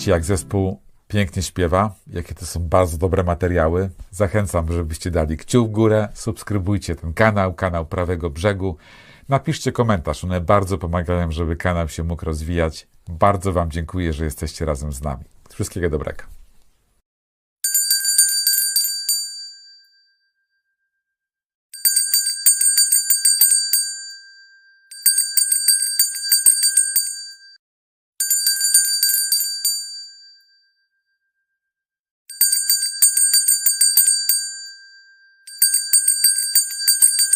widzicie, jak zespół pięknie śpiewa, jakie to są bardzo dobre materiały. Zachęcam, żebyście dali kciuk w górę, subskrybujcie ten kanał, kanał Prawego Brzegu. Napiszcie komentarz, one bardzo pomagają, żeby kanał się mógł rozwijać. Bardzo Wam dziękuję, że jesteście razem z nami. Wszystkiego dobrego.